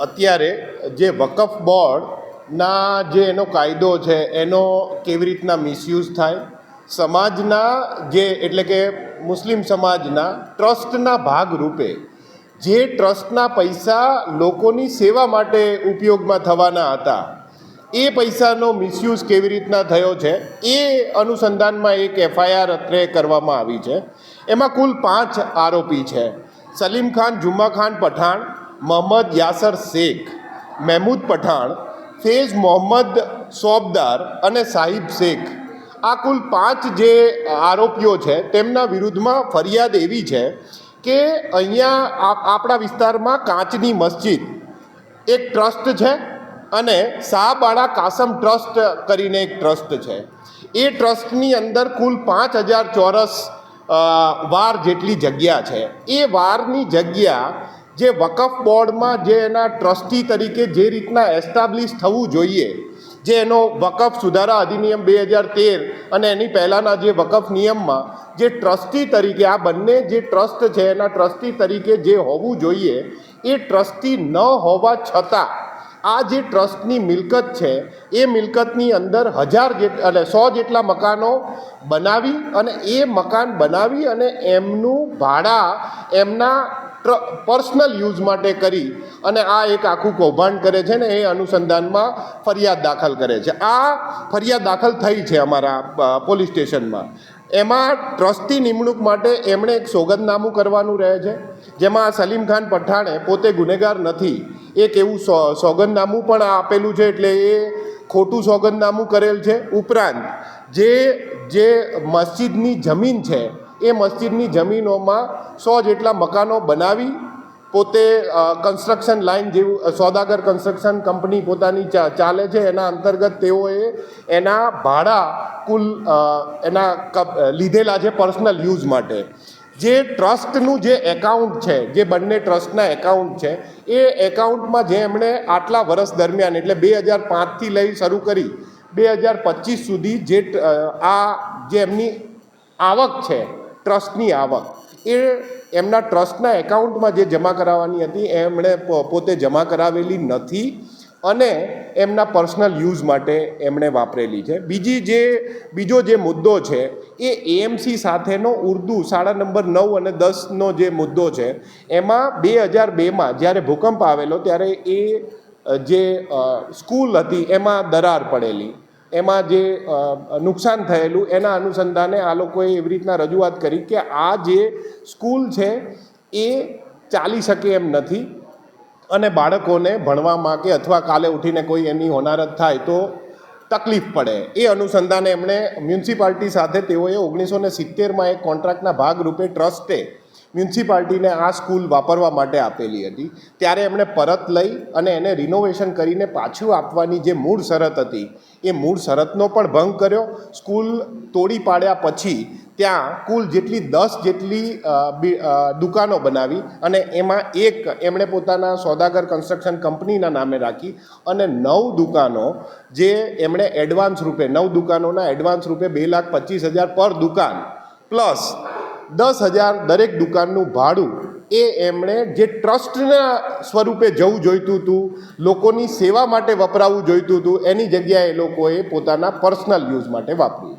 અત્યારે જે વકફ બોર્ડના જે એનો કાયદો છે, એનો કેવી રીતના મિસયુઝ થાય? સમાજના જે, એટલે કે મુસ્લિમ સમાજના ટ્રસ્ટના ભાગરૂપે જે ટ્રસ્ટના પૈસા લોકોની સેવા માટે ઉપયોગમાં થવાના હતા, એ પૈસાનો મિસયુઝ કેવી રીતના થયો છે? એ અનુસંધાનમાં એક એફઆઈઆર અત્રે કરવામાં આવી છે. એમાં કુલ પાંચ આરોપી છે. સલીમ ખાન જુમ્મા ખાન પઠાણ મોહમ્મદ યાસર શેખ મહેમૂદ પઠાણ ફેઝ મોહમ્મદ સોબદાર અને સાહિબ શેખ. આ કુલ પાંચ જે આરોપીઓ છે, તેમના વિરુદ્ધમાં ફરિયાદ એવી છે કે અહીંયા આપણા વિસ્તારમાં કાચની મસ્જિદ એક ટ્રસ્ટ છે અને શાહબાળા કાસમ ટ્રસ્ટ કરીને એક ટ્રસ્ટ છે. એ ટ્રસ્ટની અંદર કુલ પાંચ હજાર ચોરસ વાર જેટલી જગ્યા છે, એ વારની જગ્યા જે વકફ બોર્ડમાં જે એના ટ્રસ્ટી તરીકે જે રીતના એસ્ટાબ્લિશ થવું જોઈએ, જે એનો વકફ સુધારા અધિનિયમ બે હજાર તેર અને એની પહેલાંના જે વકફ નિયમમાં જે ટ્રસ્ટી તરીકે, આ બંને જે ટ્રસ્ટ છે એના ટ્રસ્ટી તરીકે જે હોવું જોઈએ, એ ટ્રસ્ટી ન હોવા છતાં આ જે ટ્રસ્ટની મિલકત છે, એ મિલકતની અંદર હજાર જેટ, એટલે સો જેટલા મકાનો બનાવી અને એ મકાન બનાવી અને એમનું ભાડા એમના પર્સનલ યુઝ માટે કરી અને આ એક આખું કૌભાંડ કરે છે ને એ અનુસંધાનમાં ફરિયાદ દાખલ કરે છે. આ ફરિયાદ દાખલ થઈ છે અમારા પોલીસ સ્ટેશનમાં. એમાં ટ્રસ્ટી નિમણૂક માટે એમણે એક સોગંદનામું કરવાનું રહે છે, જેમાં સલીમ ખાન પઠાણે પોતે ગુનેગાર નથી. એક એવું સો, સોગંદનામું પણ આપેલું છે એટલે એ ખોટું સોગંદનામું કરેલ છે. ઉપરાંત જે જે મસ્જિદની જમીન છે, એ મસ્જિદની જમીનોમાં સો જેટલા મકાનો બનાવી પોતે કન્સ્ટ્રક્શન લાઇન જેવું સોદાગર કન્સ્ટ્રક્શન કંપની પોતાની ચાલે છે. એના અંતર્ગત તેઓએ એના ભાડા કુલ એના લીધેલા છે પર્સનલ યુઝ માટે. જે ટ્રસ્ટનું જે એકાઉન્ટ છે, જે બંને ટ્રસ્ટના એકાઉન્ટ છે, એ એકાઉન્ટમાં જે એમણે આટલા વર્ષ દરમિયાન, એટલે બે હજાર પાંચથી લઈ શરૂ કરી, બે હજાર પચીસ સુધી જે આ જે એમની આવક છે, ટ્રસ્ટની આવક, એ એમના ટ્રસ્ટના એકાઉન્ટમાં જે જમા કરાવવાની હતી, એમણે પોતે જમા કરાવેલી નથી. અને એમના પર્સનલ યુઝ માટે એમણે વાપરેલી છે. બીજી જે, બીજો જે મુદ્દો છે, એ એએમસી સાથેનો ઉર્દુ શાળા નંબર નવ અને દસનો જે મુદ્દો છે, એમાં બે હજાર બેમાં જ્યારે ભૂકંપ આવેલો ત્યારે એ જે સ્કૂલ હતી એમાં દરાર પડેલી. એમાં જે નુકસાન થયેલું એના અનુસંધાને આ લોકોએ એવી રીતના રજૂઆત કરી કે આ જે સ્કૂલ છે એ ચાલી શકે એમ નથી. અને બાળકોને ભણવામાં કે અથવા કાલે ઉઠીને કોઈ એની હોનારત થાય તો તકલીફ પડે. એ અનુસંધાને એમણે મ્યુનિસિપાલિટી સાથે તેઓએ ઓગણીસો ને સિત્તેરમાં એક કોન્ટ્રાક્ટના ભાગરૂપે ટ્રસ્ટે મ્યુનિસિપાલિટીને આ સ્કૂલ વાપરવા માટે આપેલી હતી. ત્યારે એમણે પરત લઈ અને એને રિનોવેશન કરીને પાછું આપવાની જે મૂળ શરત હતી, એ મૂળ શરતનો પણ ભંગ કર્યો. સ્કૂલ તોડી પાડ્યા પછી ત્યાં કુલ જેટલી દસ જેટલી દુકાનો બનાવી અને એમાં એક એમણે પોતાના સોદાગર કન્સ્ટ્રક્શન કંપનીના નામે રાખી અને નવ દુકાનો જે એમણે એડવાન્સ રૂપે, નવ દુકાનોના એડવાન્સ રૂપે બે લાખ પચીસ હજાર પર દુકાન, પ્લસ દસ હજાર દરેક દુકાનનું ભાડું એ એમણે જે ટ્રસ્ટના સ્વરૂપે જવું જોઈતું હતું, લોકોની સેવા માટે વપરાવું જોઈતું હતું, એની જગ્યાએ એ લોકોએ પોતાના પર્સનલ યુઝ માટે વાપર્યું